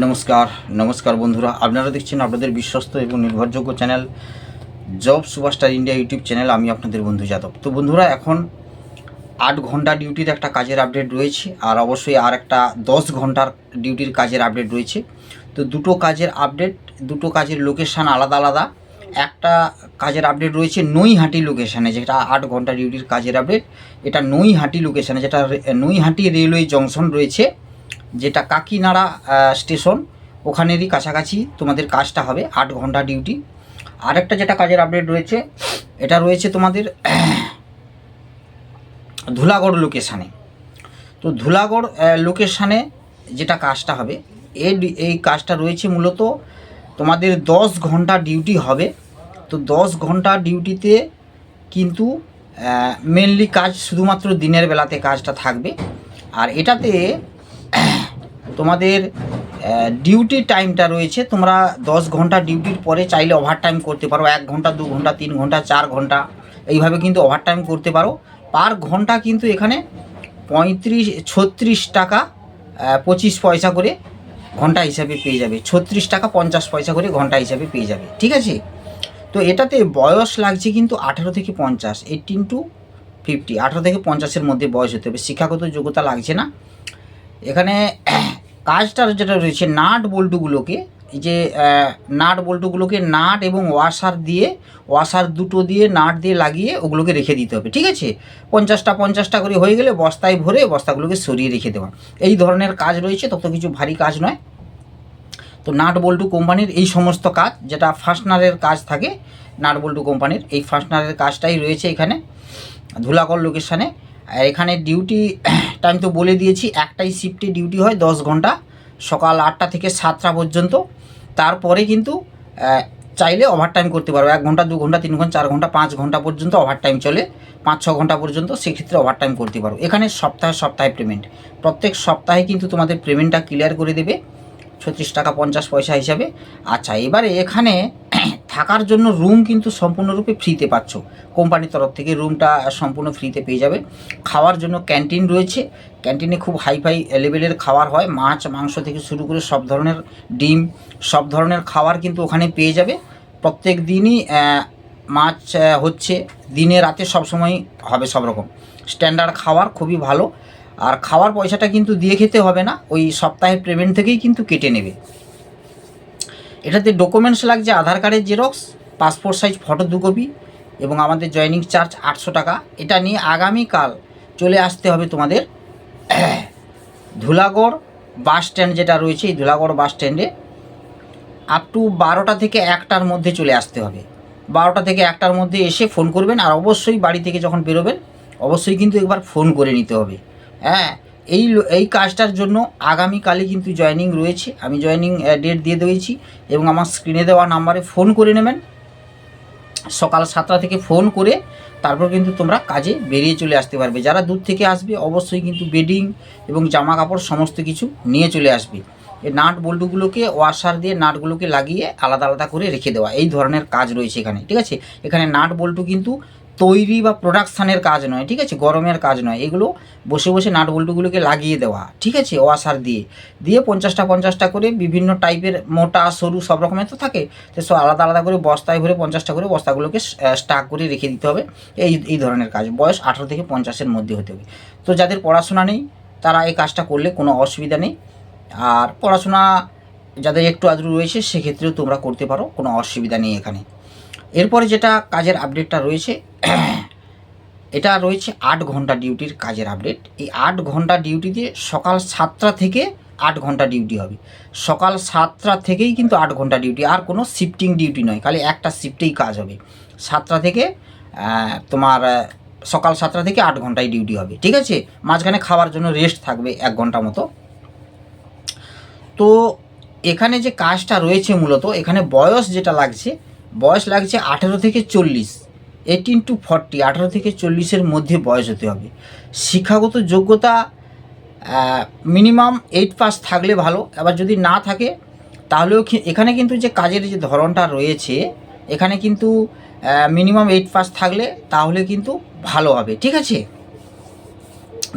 নমস্কার নমস্কার বন্ধুরা। আপনারা দেখছেন আপনাদের বিশ্বস্ত এবং নির্ভরযোগ্য channel job superstar India YouTube channel. আমি আপনাদের বন্ধু যাদব। তো বন্ধুরা, এখন আট ঘণ্টা ডিউটির একটা কাজের আপডেট রয়েছে, আর অবশ্যই আর একটা দশ ঘণ্টার ডিউটির কাজের আপডেট রয়েছে। তো দুটো কাজের আপডেট, দুটো কাজের লোকেশান আলাদা আলাদা। একটা কাজের আপডেট রয়েছে নৈহাটি লোকেশানে, যেটা আট ঘণ্টা ডিউটির কাজের আপডেট। এটা নৈহাটি লোকেশানে, যেটা নৈহাটি রেলওয়ে জংশন রয়েছে। যেটা কাকিনাড়া স্টেশন, ওখানেরই কাছাকাছি তোমাদের কাজটা হবে, আট ঘণ্টা ডিউটি। আরেকটা যেটা কাজের আপডেট রয়েছে, এটা রয়েছে তোমাদের, ধুলাগড় লোকেশানে তো ধুলাগড় লোকেশানে যেটা কাজটা হবে এই এই কাজটা রয়েছে মূলত তোমাদের দশ ঘণ্টা ডিউটি হবে। তো দশ ঘণ্টা ডিউটিতে কিন্তু মেনলি কাজ শুধুমাত্র দিনের বেলাতে কাজটা থাকবে। আর এটাতে তোমাদের ডিউটি টাইমটা রয়েছে। তোমরা দশ ঘণ্টা ডিউটির পরে চাইলে ওভার টাইম করতে পারো। এক ঘণ্টা, দু ঘণ্টা, তিন ঘণ্টা, চার ঘণ্টা। এইভাবে কিন্তু ওভার টাইম করতে পারো। পার ঘণ্টা কিন্তু এখানে পঁয়ত্রিশ, ছত্রিশ টাকা পঁচিশ পয়সা করে ঘণ্টা হিসাবে পেয়ে যাবে। ছত্রিশ টাকা, পঞ্চাশ পয়সা করে ঘণ্টা হিসাবে পেয়ে যাবে। ঠিক আছে? তো এটাতে বয়স লাগছে কিন্তু আঠেরো থেকে পঞ্চাশ এইটিন টু ফিফটি আঠেরো থেকে পঞ্চাশের মধ্যে বয়স হতে হবে। শিক্ষাগত যোগ্যতা লাগছে না। এখানে কাজটার যেটা রয়েছে নাট বল্টুগুলোকে যে নাট বল্টুগুলোকে নাট এবং ওয়াশার দিয়ে ওয়াশার দুটো দিয়ে নাট দিয়ে লাগিয়ে ওগুলোকে রেখে দিতে হবে, ঠিক আছে? পঞ্চাশটা পঞ্চাশটা করে হয়ে গেলে বস্তায় ভরে বস্তাগুলোকে সরিয়ে রেখে দেওয়া। এই ধরনের কাজ রয়েছে, তত কিছু ভারী কাজ নয়। তো নাট বল্টু কোম্পানির এই সমস্ত কাজ, যেটা ফাস্টনারের কাজ থাকে, নাট বল্টু কোম্পানির, এই ফাস্টনারের কাজটাই রয়েছে এখানে ধুলাগড় লোকেশানে। এখানে ডিউটি টাইম তো বলে দিয়েছি, একটাই শিফটে ডিউটি হয় দশ ঘণ্টা, সকাল আটটা থেকে সাতটা পর্যন্ত। তারপরে কিন্তু চাইলে ওভার টাইম করতে পারো, এক ঘণ্টা, দু ঘণ্টা, তিন ঘণ্টা, চার ঘণ্টা, পাঁচ ঘণ্টা পর্যন্ত ওভার টাইম চলে, পাঁচ, ছ ঘণ্টা পর্যন্ত সেক্ষেত্রে ওভার টাইম করতে পারো। এখানে সপ্তাহে সপ্তাহে পেমেন্ট প্রত্যেক সপ্তাহে কিন্তু তোমাদের পেমেন্টটা ক্লিয়ার করে দেবে, ছত্রিশ টাকা পঞ্চাশ পয়সা হিসাবে। আচ্ছা এবারে এখানে থাকার জন্য রুম কিন্তু সম্পূর্ণরূপে ফ্রিতে পাচ্ছ। কোম্পানির তরফ থেকে রুমটা সম্পূর্ণ ফ্রিতে পেয়ে যাবে। খাওয়ার জন্য ক্যান্টিন রয়েছে। ক্যান্টিনে খুব হাইফাই লেভেলের খাবার হয়। মাছ, মাংস থেকে শুরু করে সব ধরনের ডিম, সব ধরনের খাবার কিন্তু ওখানে পেয়ে যাবে। প্রত্যেক দিনই মাছ হচ্ছে। দিনে, রাতে সবসময় হবে সব রকম। স্ট্যান্ডার্ড খাবার খুবই ভালো। আর খাওয়ার পয়সাটা কিন্তু দিয়ে খেতে হবে না। ওই সপ্তাহের পেমেন্ট থেকেই কিন্তু কেটে নেবে। এটাতে ডকুমেন্টস লাগছে আধার কার্ডের জেরক্স পাসপোর্ট সাইজ ফটো দু কপি এবং আমাদের জয়েনিং চার্জ আটশো টাকা। এটা নিয়ে আগামীকাল চলে আসতে হবে তোমাদের, ধুলাগড় বাস স্ট্যান্ড যেটা রয়েছে, এই ধুলাগড় বাস স্ট্যান্ডে আপ টু বারোটা থেকে একটার মধ্যে চলে আসতে হবে। বারোটা থেকে একটার মধ্যে এসে ফোন করবেন আর অবশ্যই বাড়ি থেকে যখন বেরোবেন, অবশ্যই কিন্তু একবার ফোন করে নিতে হবে। হ্যাঁ এই এই কাজটার জন্য আগামীকালই কিন্তু জয়েনিং রয়েছে। আমি জয়েনিং ডেট দিয়ে দিয়েছি এবং আমার স্ক্রিনে দেওয়া নাম্বারে ফোন করে নেবেন। সকাল সাতটা থেকে ফোন করে তারপর কিন্তু তোমরা কাজে বেরিয়ে চলে আসতে পারবে। যারা দূর থেকে আসবে, অবশ্যই কিন্তু বেডিং এবং জামা কাপড় সমস্ত কিছু নিয়ে চলে আসবে। এই নাট বল্টুগুলোকে ওয়াশার দিয়ে নাটগুলোকে লাগিয়ে আলাদা আলাদা করে রেখে দেওয়া। এই ধরনের কাজ রয়েছে এখানে, ঠিক আছে? এখানে নাট বল্টু কিন্তু তৈরি বা প্রোডাকশানের কাজ নয়, ঠিক আছে? গরমের কাজ নয়। এগুলো বসে বসে নাট বল্টুগুলোকে লাগিয়ে দেওয়া, ঠিক আছে? ওয়াশার দিয়ে। দিয়ে পঞ্চাশটা পঞ্চাশটা করে বিভিন্ন টাইপের মোটা, সরু সব রকমের তো থাকে, তো সব আলাদা আলাদা করে বস্তায় ভরে পঞ্চাশটা করে বস্তাগুলোকে স্টাক করে রেখে দিতে হবে। এই এই ধরনের কাজ। বয়স আঠেরো থেকে পঞ্চাশের মধ্যে হতে হবে। তো যাদের পড়াশোনা নেই, তারা এই কাজটা করলে কোনো অসুবিধা নেই। আর পড়াশোনা যাদের একটু আদ্রু রয়েছে, সেক্ষেত্রেও তোমরা করতে পারো, কোনো অসুবিধা নেই এখানে। এরপরে যেটা কাজের আপডেটটা রয়েছে, এটা রয়েছে আট ঘণ্টা ডিউটির কাজের আপডেট এই আট ঘণ্টা ডিউটিতে সকাল সাতটা থেকে আট ঘণ্টা ডিউটি হবে। সকাল সাতটা থেকেই কিন্তু আট ঘণ্টা ডিউটি, আর কোনো শিফটিং ডিউটি নয়, খালি একটা শিফটেই কাজ হবে। সাতটা থেকে তোমার সকাল সাতটা থেকে আট ঘন্টায় ডিউটি হবে, ঠিক আছে? মাঝখানে খাওয়ার জন্য রেস্ট থাকবে এক ঘণ্টা মতো। তো এখানে যে কাজটা রয়েছে মূলত, এখানে বয়স যেটা লাগছে বয়স লাগছে আঠেরো থেকে চল্লিশ। এইটিন টু ফর্টি আঠেরো থেকে চল্লিশের মধ্যে বয়স হতে হবে। শিক্ষাগত যোগ্যতা মিনিমাম এইট পাস থাকলে ভালো। এবার যদি না থাকে, তাহলেও এখানে কিন্তু যে কাজের যে ধরনটা রয়েছে, এখানে কিন্তু মিনিমাম এইট পাস থাকলে তাহলে কিন্তু ভালো হবে। ঠিক আছে?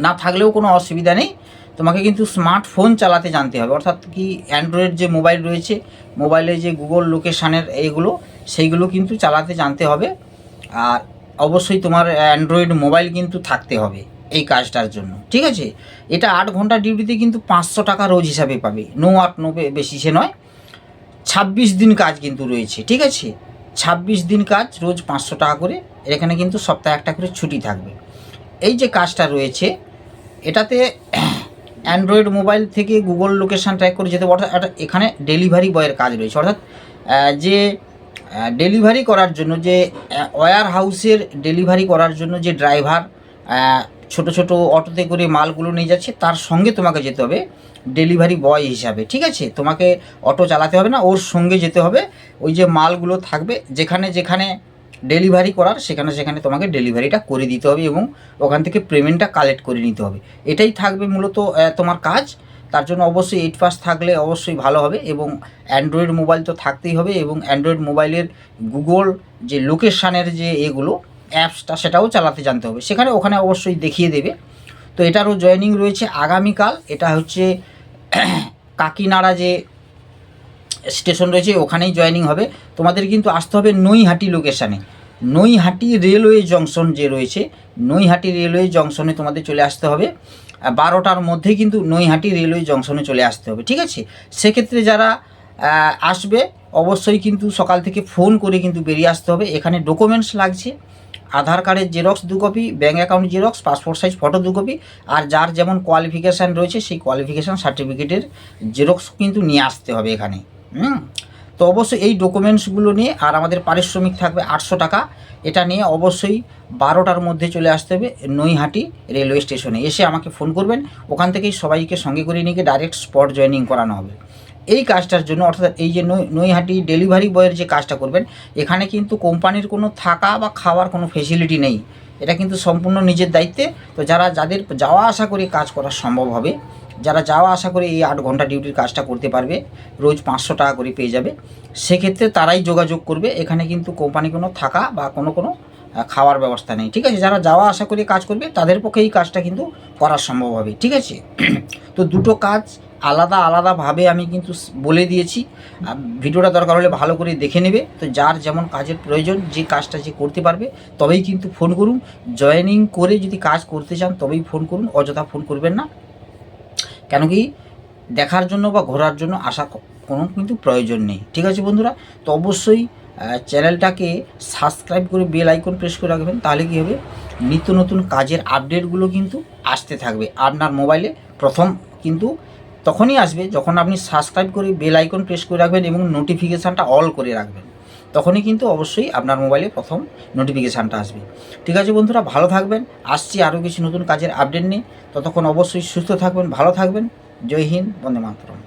না থাকলেও কোনো অসুবিধা নেই। তোমাকে কিন্তু স্মার্টফোন চালাতে জানতে হবে। অর্থাৎ কি অ্যান্ড্রয়েড যে মোবাইল রয়েছে মোবাইলে যে গুগল লোকেশানের এইগুলো সেইগুলো কিন্তু চালাতে জানতে হবে। আর অবশ্যই তোমার অ্যান্ড্রয়েড মোবাইল কিন্তু থাকতে হবে এই কাজটার জন্য। ঠিক আছে? এটা আট ঘণ্টা ডিউটিতে কিন্তু পাঁচশো টাকা রোজ হিসাবে পাবে। নো আট নো বেশি সে নয়। ছাব্বিশ দিন কাজ কিন্তু রয়েছে, ঠিক আছে? ছাব্বিশ দিন কাজ রোজ পাঁচশো টাকা করে। এখানে কিন্তু সপ্তাহে একটা করে ছুটি থাকবে। এই যে কাজটা রয়েছে, এটাতে অ্যান্ড্রয়েড মোবাইল থেকে গুগল লোকেশান ট্র্যাক করে যেতে অর্থাৎ এখানে ডেলিভারি বয়ের কাজ রয়েছে। অর্থাৎ যে ডেলিভারি করার জন্য যে ওয়্যার হাউসের ডেলিভারি করার জন্য যে ড্রাইভার ছোট ছোট অটোতে করে মালগুলো নিয়ে যাচ্ছে, তার সঙ্গে তোমাকে যেতে হবে ডেলিভারি বয় হিসাবে, ঠিক আছে? তোমাকে অটো চালাতে হবে না, ওর সঙ্গে যেতে হবে। ওই যে মালগুলো থাকবে, যেখানে যেখানে ডেলিভারি করার, সেখানে সেখানে তোমাকে ডেলিভারিটা করে দিতে হবে এবং ওখান থেকে পেমেন্টটা কালেক্ট করে নিতে হবে। এটাই থাকবে মূলত তোমার কাজ। তার জন্য অবশ্যই এইট পাস থাকলে অবশ্যই ভালো হবে এবং অ্যান্ড্রয়েড মোবাইল তো থাকতেই হবে এবং অ্যান্ড্রয়েড মোবাইলের গুগল যে লোকেশানের যে এগুলো অ্যাপসটা সেটাও চালাতে জানতে হবে। সেখানে ওখানে অবশ্যই দেখিয়ে দেবে। তো এটারও জয়েনিং রয়েছে আগামীকাল। এটা হচ্ছে কাকিনাড়া যে স্টেশন রয়েছে, ওখানেই জয়েনিং হবে। তোমাদের কিন্তু আসতে হবে নৈহাটি লোকেশানে নৈহাটি রেলওয়ে জংশন যে রয়েছে, নৈহাটি রেলওয়ে জংশনে তোমাদের চলে আসতে হবে। বারোটার মধ্যে কিন্তু নৈহাটি রেলওয়ে জংশনে চলে আসতে হবে, ঠিক আছে? সেক্ষেত্রে যারা আসবে, অবশ্যই কিন্তু সকাল থেকে ফোন করে কিন্তু বেরিয়ে আসতে হবে। এখানে ডকুমেন্টস লাগছে, আধার কার্ডের জেরক্স দু copy bank account Xerox passport size photo দু কপি আর যার যেমন কোয়ালিফিকেশান রয়েছে, সেই কোয়ালিফিকেশান সার্টিফিকেটের জেরক্স কিন্তু নিয়ে আসতে হবে এখানে, হুম? তো অবশ্যই এই ডকুমেন্টসগুলো নিয়ে আর আমাদের পারিশ্রমিক থাকবে আটশো টাকা। এটা নিয়ে অবশ্যই বারোটার মধ্যে চলে আসতে হবে নৈহাটি রেলওয়ে স্টেশনে। এসে আমাকে ফোন করবেন, ওখান থেকেই সবাইকে সঙ্গে করে নিয়ে গিয়ে ডাইরেক্ট স্পট জয়েনিং করানো হবে। এই কাজটার জন্য, অর্থাৎ এই যে নৈহাটি ডেলিভারি বয়ের যে কাজটা করবেন, এখানে কিন্তু কোম্পানির কোনো থাকা বা খাওয়ার কোনো ফেসিলিটি নেই। এটা কিন্তু সম্পূর্ণ নিজের দায়িত্বে। তো যারা, যাদের যাওয়া আসা করে কাজ করা সম্ভব হবে যারা যাওয়া আসা করে এই আট ঘণ্টা ডিউটির কাজটা করতে পারবে, রোজ পাঁচশো টাকা করে পেয়ে যাবে। সেক্ষেত্রে তারাই যোগাযোগ করবে, এখানে কিন্তু কোম্পানি কোনো থাকা বা কোনো কোনো খাওয়ার ব্যবস্থা নেই। ঠিক আছে, যারা যাওয়া আসা করে কাজ করবে, তাদের পক্ষে এই কাজটা কিন্তু করা সম্ভব হবে। ঠিক আছে? তো দুটো কাজ আলাদা আলাদাভাবে আমি কিন্তু বলে দিয়েছি। ভিডিওটা দরকার হলে ভালো করে দেখে নেবে। তো যার যেমন কাজের প্রয়োজন, যে কাজটা যে করতে পারবে, তবেই কিন্তু ফোন করুন। জয়েনিং করে যদি কাজ করতে চান, তবেই ফোন করুন। অযথা ফোন করবেন না। কেন কি দেখার জন্য বা ঘোরার জন্য আসা কোনো কিন্তু প্রয়োজন নেই। ঠিক আছে বন্ধুরা? তো অবশ্যই চ্যানেলটাকে সাবস্ক্রাইব করে বেল আইকন প্রেস করে রাখবেন, তাহলে কী হবে? নিত্য নতুন কাজের আপডেটগুলো কিন্তু আসতে থাকবে। আপনার মোবাইলে প্রথম কিন্তু তখনই আসবে যখন আপনি সাবস্ক্রাইব করে বেল আইকন প্রেস করে রাখবেন এবং নোটিফিকেশানটা অল করে রাখবেন। তখনই কিন্তু অবশ্যই আপনার মোবাইলে প্রথম নোটিফিকেশানটা আসবে। ঠিক আছে বন্ধুরা, ভালো থাকবেন। আসছি আরও কিছু নতুন কাজের আপডেট নিয়ে। ততক্ষণ অবশ্যই সুস্থ থাকবেন, ভালো থাকবেন। জয় হিন্দ, বন্দে মাতরম।